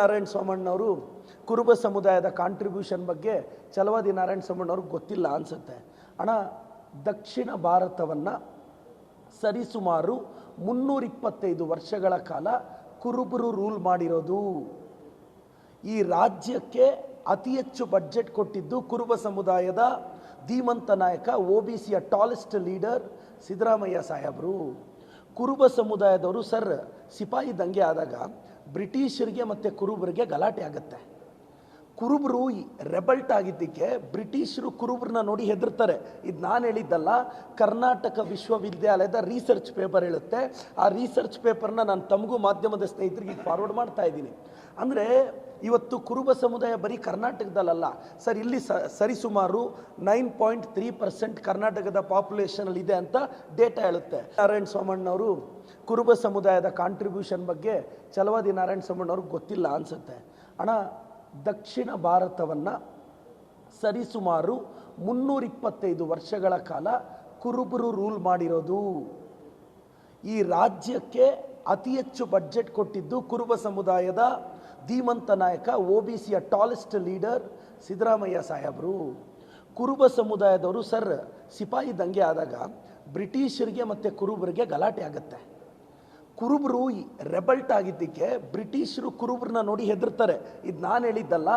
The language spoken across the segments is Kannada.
ನಾರಾಯಣ ಸೋಮಣ್ಣವರು ಕುರುಬ ಸಮುದಾಯದ ಕಾಂಟ್ರಿಬ್ಯೂಷನ್ ಬಗ್ಗೆ ಚಲವಾದಿ ನಾರಾಯಣ ಸೋಮಣ್ಣವ್ರಿಗೆ ಗೊತ್ತಿಲ್ಲ ಅನಿಸುತ್ತೆ. ಹಣ ದಕ್ಷಿಣ ಭಾರತವನ್ನು ಸರಿಸುಮಾರು ಮುನ್ನೂರಿಪ್ಪತ್ತೈದು ವರ್ಷಗಳ ಕಾಲ ಕುರುಬರು ರೂಲ್ ಮಾಡಿರೋದು. ಈ ರಾಜ್ಯಕ್ಕೆ ಅತಿ ಹೆಚ್ಚು ಬಡ್ಜೆಟ್ ಕೊಟ್ಟಿದ್ದು ಕುರುಬ ಸಮುದಾಯದ ಧೀಮಂತ ನಾಯಕ ಒ ಬಿ ಸಿಯ ಟಾಲೆಸ್ಟ್ ಲೀಡರ್ ಸಿದ್ದರಾಮಯ್ಯ ಸಾಹೇಬರು. ಕುರುಬ ಸಮುದಾಯದವರು ಸರ್ ಸಿಪಾಯಿ ದಂಗೆ ಆದಾಗ ಬ್ರಿಟಿಷರಿಗೆ ಮತ್ತು ಕುರುಬರಿಗೆ ಗಲಾಟೆ ಆಗುತ್ತೆ. ಕುರುಬರು ರೆಬಲ್ಟ್ ಆಗಿದ್ದಕ್ಕೆ ಬ್ರಿಟಿಷರು ಕುರುಬರನ್ನ ನೋಡಿ ಹೆದರ್ತಾರೆ. ಇದು ನಾನು ಹೇಳಿದ್ದಲ್ಲ, ಕರ್ನಾಟಕ ವಿಶ್ವವಿದ್ಯಾಲಯದ ರಿಸರ್ಚ್ ಪೇಪರ್ ಹೇಳುತ್ತೆ. ಆ ರಿಸರ್ಚ್ ಪೇಪರ್ನ ನಾನು ತಮಗೂ ಮಾಧ್ಯಮದ ಸ್ನೇಹಿತರಿಗೆ ಫಾರ್ವರ್ಡ್ ಮಾಡ್ತಾ ಇದ್ದೀನಿ. ಅಂದರೆ ಇವತ್ತು ಕುರುಬ ಸಮುದಾಯ ಬರೀ ಕರ್ನಾಟಕದಲ್ಲ ಸರ್ ಇಲ್ಲಿ ಸರಿಸುಮಾರು ನೈನ್ ಪಾಯಿಂಟ್ ತ್ರೀ ಪರ್ಸೆಂಟ್ ಕರ್ನಾಟಕದ ಪಾಪ್ಯುಲೇಷನಲ್ಲಿ ಇದೆ ಅಂತ ಡೇಟಾ ಹೇಳುತ್ತೆ. ನಾರಾಯಣ ಸೋಮಣ್ಣವರು ಕುರುಬ ಸಮುದಾಯದ ಕಾಂಟ್ರಿಬ್ಯೂಷನ್ ಬಗ್ಗೆ ಚಲವಾದಿ ನಾರಾಯಣ ಸೋಮಣ್ಣವ್ರಿಗೆ ಗೊತ್ತಿಲ್ಲ ಅನ್ಸುತ್ತೆ. ಅಣ್ಣ ದಕ್ಷಿಣ ಭಾರತವನ್ನು ಸರಿಸುಮಾರು ಮುನ್ನೂರಿಪ್ಪತ್ತೈದು ವರ್ಷಗಳ ಕಾಲ ಕುರುಬರು ರೂಲ್ ಮಾಡಿರೋದು. ಈ ರಾಜ್ಯಕ್ಕೆ ಅತಿ ಹೆಚ್ಚು ಬಡ್ಜೆಟ್ ಕೊಟ್ಟಿದ್ದು ಕುರುಬ ಸಮುದಾಯದ ಧೀಮಂತ ನಾಯಕ, ಒ ಬಿ ಸಿಯ ಟಾಲೆಸ್ಟ್ ಲೀಡರ್ ಸಿದ್ದರಾಮಯ್ಯ ಸಾಹೇಬರು. ಕುರುಬ ಸಮುದಾಯದವರು, ಸರ್, ಸಿಪಾಯಿ ದಂಗೆ ಆದಾಗ ಬ್ರಿಟಿಷರಿಗೆ ಮತ್ತು ಕುರುಬರಿಗೆ ಗಲಾಟೆ ಆಗುತ್ತೆ. ಕುರುಬರು ರೆಬಲ್ಟ್ ಆಗಿದ್ದಕ್ಕೆ ಬ್ರಿಟಿಷರು ಕುರುಬರನ್ನ ನೋಡಿ ಹೆದರ್ತಾರೆ. ಇದು ನಾನು ಹೇಳಿದ್ದಲ್ಲ,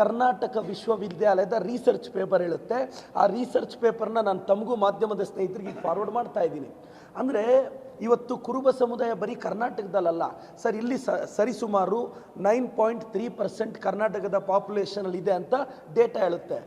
ಕರ್ನಾಟಕ ವಿಶ್ವವಿದ್ಯಾಲಯದ ರಿಸರ್ಚ್ ಪೇಪರ್ ಹೇಳುತ್ತೆ. ಆ ರಿಸರ್ಚ್ ಪೇಪರ್ನ ನಾನು ತಮಗೂ ಮಾಧ್ಯಮದ ಸ್ನೇಹಿತರಿಗೆ ಫಾರ್ವರ್ಡ್ ಮಾಡ್ತಾ ಇದ್ದೀನಿ. ಅಂದರೆ ಇವತ್ತು ಕುರುಬ ಸಮುದಾಯ ಬರೀ ಕರ್ನಾಟಕದಲ್ಲ ಸರ್ ಇಲ್ಲಿ ಸರಿಸುಮಾರು ನೈನ್ ಪಾಯಿಂಟ್ ತ್ರೀ ಪರ್ಸೆಂಟ್ ಕರ್ನಾಟಕದ ಪಾಪ್ಯುಲೇಷನಲ್ಲಿ ಇದೆ ಅಂತ ಡೇಟಾ ಹೇಳುತ್ತೆ.